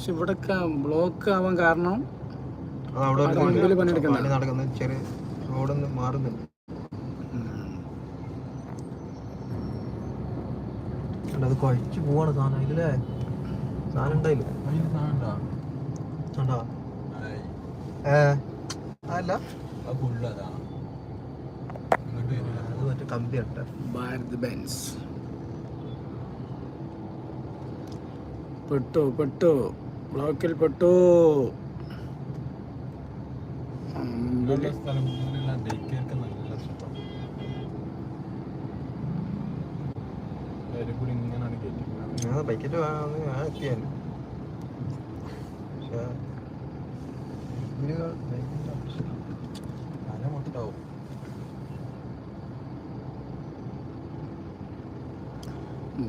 പക്ഷെ ഇവിടെ ബ്ലോക്ക് ആവാൻ കാരണം മുമ്പിൽ പണിയെടുക്കണ്ട. നടക്കുന്ന ചെറിയ റോഡൊന്ന് മാറുന്നുണ്ട്. അത് കഴിച്ചു പോവാണ് സാധനം ഇതിലേ സാധനം ഉണ്ടായില്ല കമ്പി ഭാരത് ബെൻസ്. പെട്ടോ പെട്ടു. ബ്ലോക്കിൽ പെട്ടു മുമ്പിൽ ഞാൻ ബൈക്കിട്ട് ഞാൻ എത്തിയാൽ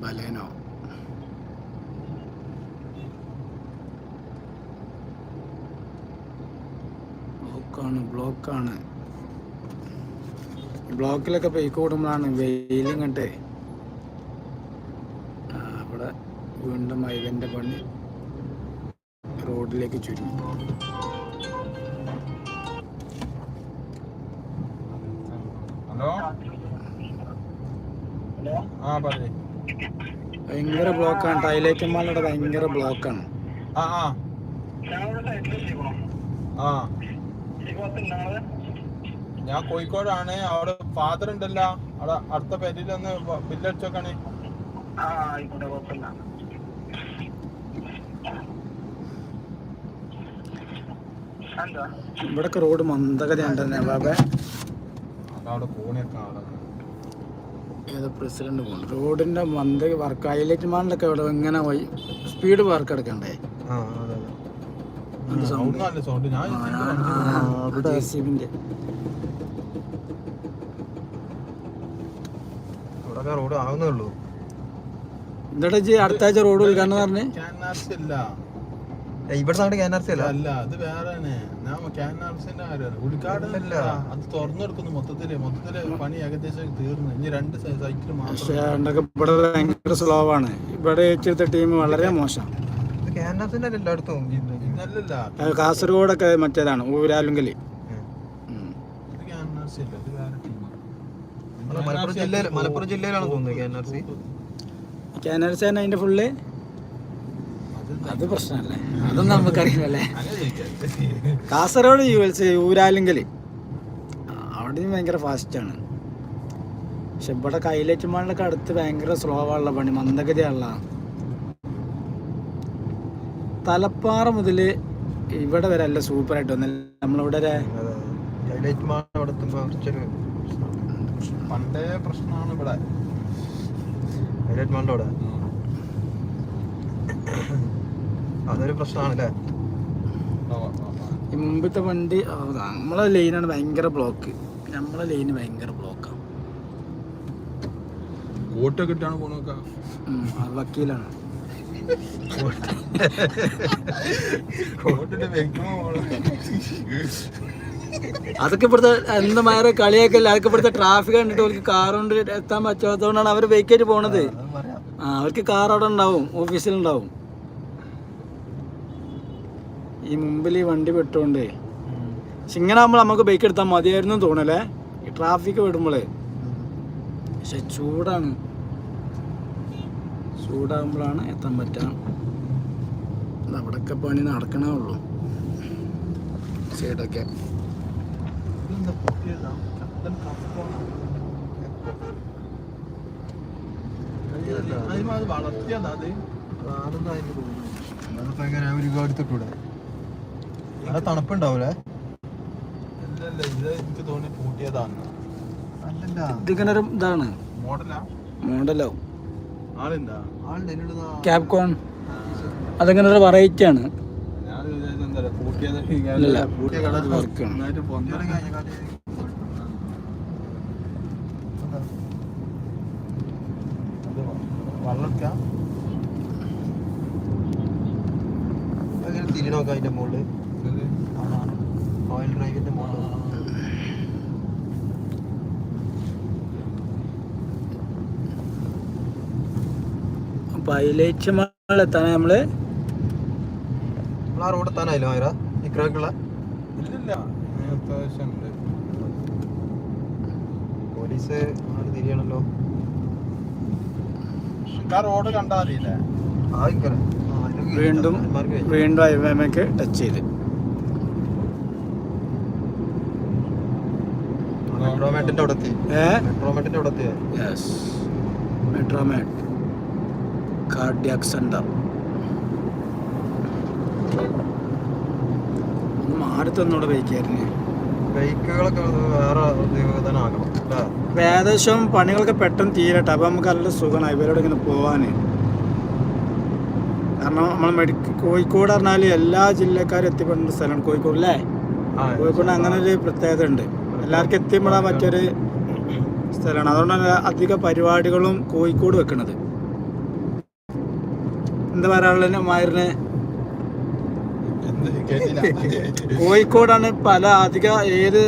ബലേനോ. ബ്ലോക്കാണ് ബ്ലോക്കാണ്. ബ്ലോക്കിലൊക്കെ പെയ്ക്ക് കൂടുമ്പോഴാണ് വെയിലും കണ്ടേ ആ, അവിടെ വീണ്ടും മൈവന്റെ പണി റോഡിലേക്ക് ചുരുങ്ങി. ഹലോ? ആ പറയേ. ഭയങ്കര ബ്ലോക്കാണ്. ടൈലേക്കന്മാരുടെ ഭയങ്കര ബ്ലോക്കാണ്. ആ ആ. ആ. ഞാൻ കോഴിക്കോടാണ്. അവിടെ ഫാദർ ഉണ്ടല്ലോ. അവിടെ അടുത്ത പേരിലൊന്ന് ബില്ലടിച്ചു നോക്കണേ ഇവിടൊക്കെ റോഡ് മന്ദഗതി നവാബെ ബാബേ ഏത് പ്രസിഡന്റ് പോകുന്നു റോഡിന്റെ മന്ദ വർക്ക് ഹൈലൈറ്റ് മാളിലൊക്കെ ഇവിടെ ഇങ്ങനെ സ്പീഡ് വർക്ക് എടുക്കണ്ടേ? ആ അതെ. ജെ സി ബിന്റെ ഇവിടെ റോഡ് ആവുന്നേ ഉള്ളൂ. ജി അടുത്ത ആഴ്ച റോഡ് ഉദ്ഘാടനം പറഞ്ഞ്? ക്യാൻആർസി അല്ല. ഇവിടെ സാധനം കെ എൻ ആർ സി അല്ല അല്ല അത് വേറെ ഉദ്ഘാടനം അല്ല. അത് തുറന്നെടുക്കുന്നു മൊത്തത്തിൽ. മൊത്തത്തിൽ പണി ഏകദേശം തീർന്നു. ഇനി രണ്ട് സൈക്കിൾ മാത്രം ഇവിടെ ഭയങ്കര സ്ലോ ആണ്. ഇവിടെ ടീം വളരെ മോശം. എല്ലായിടത്തും കാസർഗോഡൊക്കെ മറ്റേതാണ് ഊരാലുങ്കലി. മലപ്പുറം ജില്ലയിൽ ജില്ലയിലാണ് തോന്നുന്നത് അതിന്റെ ഫുള്ള് അത് പ്രശ്നമല്ലേ? അതൊന്നും നമുക്കറിയില്ലല്ലേ? Kasaragod U L C Uralungal അവിടെയും ഭയങ്കര ഫാസ്റ്റാണ് പക്ഷെ ഇവിടെ കൈലറ്റ് മാളിലൊക്കെ അടുത്ത് ഭയങ്കര സ്ലോ ആണുള്ള പണി. മന്ദഗതിയാണുള്ള തലപ്പാറ മുതൽ ഇവിടെ വരെ അല്ല സൂപ്പറായിട്ട് വന്നല്ലേ നമ്മളിവിടെ വരെ പണ്ടേ പ്രശ്നമാണ് ഇവിടെ. ഹൈലൈറ്റ് മാളിന്റെ അവിടെ. അതൊരു പ്രശ്നമാണല്ലേ ഈ മുമ്പത്തെ വണ്ടി നമ്മളെ ലൈനാണ് ഭയങ്കര ബ്ലോക്ക് നമ്മളെ ലൈന് ഭയങ്കര ബ്ലോക്കാണ് വക്കീലാണ്. അതൊക്കെ ഇവിടുത്തെ എന്താ കളിയൊക്കെ കളിയാക്കല്ല അതൊക്കെ ഇവിടുത്തെ ട്രാഫിക് കണ്ടിട്ട് അവർക്ക് കാർ കൊണ്ട് എത്താൻ പറ്റാത്തതുകൊണ്ടാണ് അവർ ബൈക്കായിട്ട് പോണത്. ആ അവർക്ക് കാർ അവിടെ ഉണ്ടാവും ഓഫീസിലുണ്ടാവും ഈ മുമ്പിൽ ഈ വണ്ടി പെട്ടോണ്ടേ. പക്ഷെ ഇങ്ങനെ ആകുമ്പോൾ നമുക്ക് ബൈക്ക് എടുത്താൽ മതിയായിരുന്നു തോന്നലേ ഈ ട്രാഫിക് വിടുമ്പോളേ പക്ഷെ ചൂടാണ്. ചൂടാകുമ്പോഴാണ് എത്താൻ പറ്റുക. ഇത് അവിടെയൊക്കെ പണി നടക്കണേ ഉള്ളൂ. സൈഡൊക്കെ. തണുപ്പുണ്ടാവൂലേ? ഇതിങ്ങനെ ഒരു ഇതാണ്. മോഡലാ? ക്യാപ്കോൺ അതങ്ങനെ ഒരു വെറൈറ്റി ആണ്. തിരിണോക്കാം അതിന്റെ മുകളിൽ ഓയിൽ ഡ്രൈവിന്റെ മുകളിൽ പൈലറ്റ് മാളെത്താൻ നമ്മൾ? ആ റോഡ് എത്താനായില്ലോ ആയിര ഇക്രാക്കുള്ള? ഇല്ലില്ല പോലീസ് ആര് തിരിയണല്ലോ. എനിക്ക് റോഡ് ആ വീണ്ടും വീണ്ടും ടച്ച് ചെയ്ത്. മെട്രോമാറ്റിന്റെ അവിടെ എത്തി. മെട്രോമാറ്റിന്റെ അവിടെ യെസ് മെട്രോമാറ്റ് കാർഡിയാക് സെന്റർ മാറി തന്നോടെ ബൈക്കായിരുന്നു ബൈക്കുകളൊക്കെ വേറെ അപ്പൊ ഏകദേശം പണികളൊക്കെ പെട്ടെന്ന് തീരട്ടെ. അപ്പം നമുക്ക് നല്ല സുഖമാണ് ഇവരോട് ഇങ്ങനെ പോവാന്. കാരണം നമ്മൾ മെഡിക്കൽ കോഴിക്കോട് പറഞ്ഞാൽ എല്ലാ ജില്ലക്കാരും എത്തിപ്പെടുന്ന സ്ഥലമാണ് കോഴിക്കോട് അല്ലേ? കോഴിക്കോട് അങ്ങനെ ഒരു പ്രത്യേകത ഉണ്ട്. എല്ലാവർക്കും എത്തിപ്പെടാൻ പറ്റിയൊരു സ്ഥലമാണ്. അതുകൊണ്ടാണ് അധിക പരിപാടികളും കോഴിക്കോട് വെക്കണത്. എന്താ പറയാനുള്ള മായറിന് കോഴിക്കോടാണ് പല അധിക ഏത്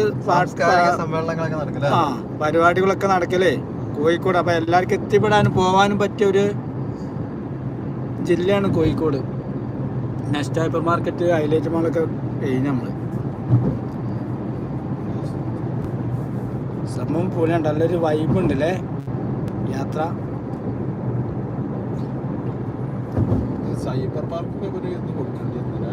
ആ പരിപാടികളൊക്കെ നടക്കലേ. കോഴിക്കോട് അപ്പൊ എല്ലാവർക്കും എത്തിപ്പെടാനും പോവാനും പറ്റിയ ഒരു ജില്ലയാണ് Kozhikode. Next hyper market highlight മാളൊക്കെ കഴിഞ്ഞ് നമ്മൾ. സംഭവം പൊളിയാണ്. നല്ലൊരു വൈബ് ഉണ്ടല്ലേ? യാത്ര. സൈബർ പാർക്ക് ഒരു ഇത് കൊടുക്കേണ്ടി വന്നില്ല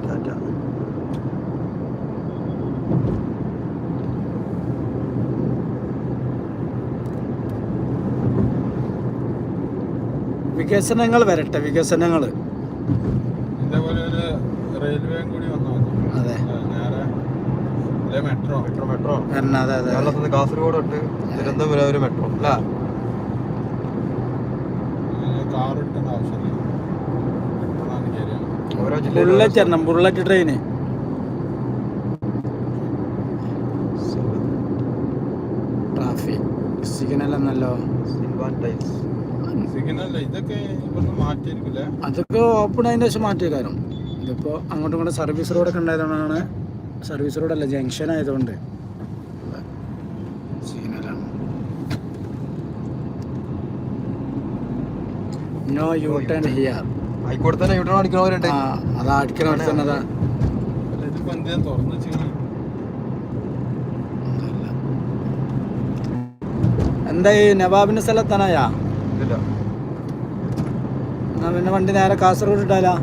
കൊടുക്കണം. വികസനങ്ങൾ വരട്ടെ വികസനങ്ങൾ ഇതേപോലെ ഒരു റെയിൽവേയും കൂടി അതെ. നേരെ മെട്രോ. മെട്രോ അതെ കാസർഗോഡ് തൊട്ട് തിരുവനന്തപുരം മെട്രോ അല്ലേ? കാർ ആവശ്യമില്ല ബുള്ളറ്റ് ട്രെയിന് ട്രാഫിക് സിഗ്നൽ എന്നല്ലോ അതൊക്കെ ഓപ്പൺ അതിന്റെ ശേഷം മാറ്റിയേക്കാരും. ഇതിപ്പോൾ അങ്ങോട്ടും ഇങ്ങോട്ടും സർവീസ് റോഡൊക്കെ ഉണ്ടായതുകൊണ്ടാണ് സർവീസ് റോഡല്ല ജംഗ്ഷൻ ആയതുകൊണ്ട്. നോ യു ടേൺ ഹിയർ ആയിക്കോട്ടെ തന്നെ യൂട്ടേൺ അടിക്കണവരുണ്ട് ആ അതാ അടിക്കണം തന്നെ അതാ എന്താ ഈ നവാബിന്റെ സ്ഥലത്തനായാ എന്നാ പിന്നെ വണ്ടി നേരെ കാസർഗോഡ് ഇട്ടാലാ?